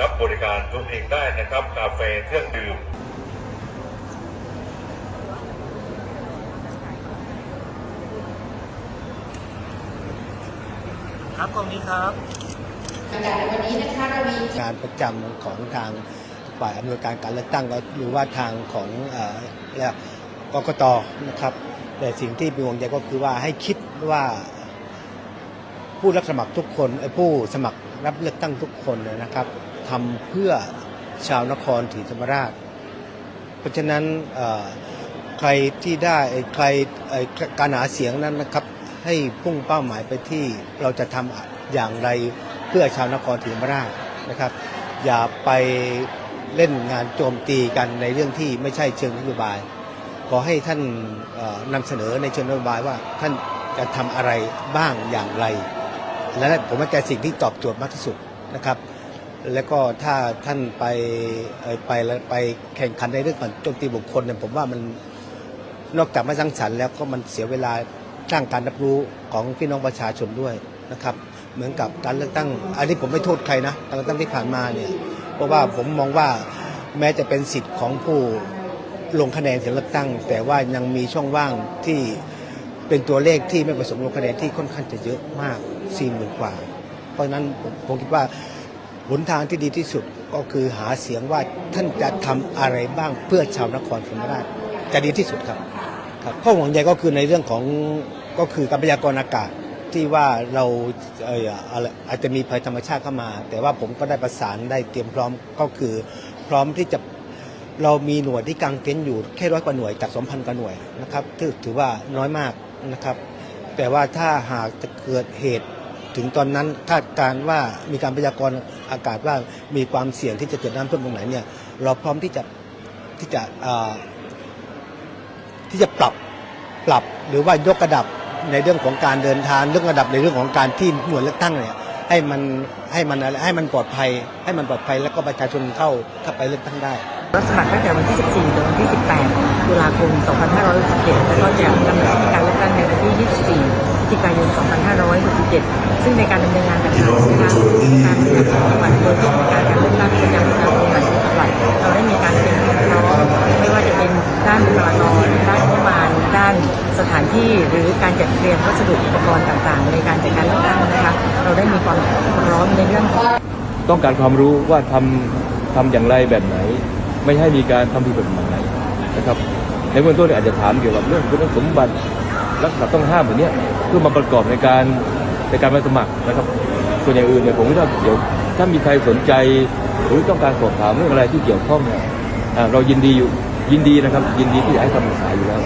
รับบริการตนเองได้นะครับ กาแฟเครื่องดื่มครับกองนี้ครับประกาศในวันนี้นะคะเรามี งานประจำของทางฝ่ายอำนวยการการเลือกตั้งก็หรือว่าทางของเอ่อเรียกกกตนะครับ แต่สิ่งที่เป็นห่วงใยก็คือว่าให้คิดว่า ผู้รับสมัครทุกคนเอ่อผู้สมัครรับเลือกตั้งทุกคนนะครับทำเพื่อชาวนครศรีธรรมราช เพราะฉะนั้นใครที่ได้ใครการหาเสียงนั้นนะครับ ให้พุ่งเป้าหมายไปที่เราจะทำอย่างไรเพื่อชาวนครศรีธรรมราชนะครับ อย่าไปเล่นงานโจมตีกันในเรื่องที่ไม่ใช่เชิงนโยบาย ขอให้ท่านนำเสนอในเชิงนโยบายว่าท่านจะทำอะไรบ้างอย่างไร และนั่นผมว่าจะสิ่งที่ตอบโจทย์มากที่สุดนะครับ แล้วก็ถ้าท่านไปไปแล้วไปแข่งขันในเรื่องของโจมตีบุคคลเนี่ยผมว่ามันนอกจากไม่สร้างสรรค์แล้วก็มันเสียเวลาสร้างการรับรู้ของพี่น้องประชาชนด้วยนะครับ เหมือนกับการเลือกตั้ง อันนี้ผมไม่โทษใครนะการเลือกตั้งที่ผ่านมาเนี่ยเพราะว่าผมมองว่าแม้จะเป็นสิทธิ์ของผู้ลงคะแนนเสียงเลือกตั้ง แต่ว่ายังมีช่องว่างที่ เป็นตัวเลขที่ไม่ประสงค์ลงคะแนนที่ค่อนข้างจะเยอะมาก4 0,000กว่า เพราะฉะนั้นผมผมคิดว่าหนทางที่ดีที่สุดก็คือหาเสียงว่าท่านจะทำอะไรบ้างเพื่อชาวนครศรีธรรมราชจะดีที่สุดครับครับข้อห่วงใยก็คือในเรื่องของก็คือการพยากรณ์อากาศที่ว่าเราเอออาจจะมีภัยธรรมชาติเข้ามา แต่ว่าผมก็ได้ประสานได้เตรียมพร้อมก็คือ พร้อมที่จะเรามีหน่วยที่กางเต็นท์อยู่แค่ร้อยกว่าหน่วยจาก2,000กว่าหน่วยนะครับถือถือว่าน้อยมาก นะครับ แต่ว่าถ้าหากจะเกิดเหตุถึงตอนนั้นคาดการว่ามีการพยากรณ์อากาศว่ามีความเสี่ยงที่จะเกิดน้ำท่วมตรงไหนเนี่ยเราพร้อมที่จะที่จะที่จะปรับปรับหรือว่ายกระดับในเรื่องของการเดินทางยกระดับในเรื่องของการที่หน่วยเลือกตั้งเนี่ยให้มันให้มันอะไรให้มันปลอดภัย ให้มันปลอดภัยแล้วก็ประชาชนเข้าเข้าไปเลือกตั้งได้รับสมัครตั้งแต่วันที่ 14ถึงวันที่ 18 ตุลาคม 2567แล้วก็จะดำเนินการ ศจิกายน 2567 ซึ่งในการดำเนินงานต่างๆนะคะการเลือกตั้งจังหวัดโดยผู้การการเลือกตั้งประจำการบริหารส่วนจังหวัดเราได้มีการเตรียมความพร้อมไม่ว่าจะเป็นด้านบุคลากรด้านงบประมาณ ด้านสถานที่หรือการจัดเตรียมวัสดุอุปกรณ์ต่างๆ ในการจัดการเลือกตั้งนะคะเราได้มีความพร้อมในเรื่องของต้องการความรู้ว่าทำทำอย่างไรแบบไหน ไม่ให้มีการทำผิดกฎหมายนะครับในเบื้องต้นเนี่ยอาจจะถามเกี่ยวกับเรื่องคุณสมบัติลักษณะต้องห้ามแบบเนี้ย พื่อมาประกอบในการในการไปสมัครนะครับ ส่วนอย่างอื่นเนี่ยผมว่าเดี๋ยวถ้ามีใครสนใจหรือต้องการสอบถามเรื่องอะไรที่เกี่ยวข้องเนี่ยเรายินดีอยู่ยินดีนะครับ ยินดีที่จะให้คำปรึกษาอยู่แล้ว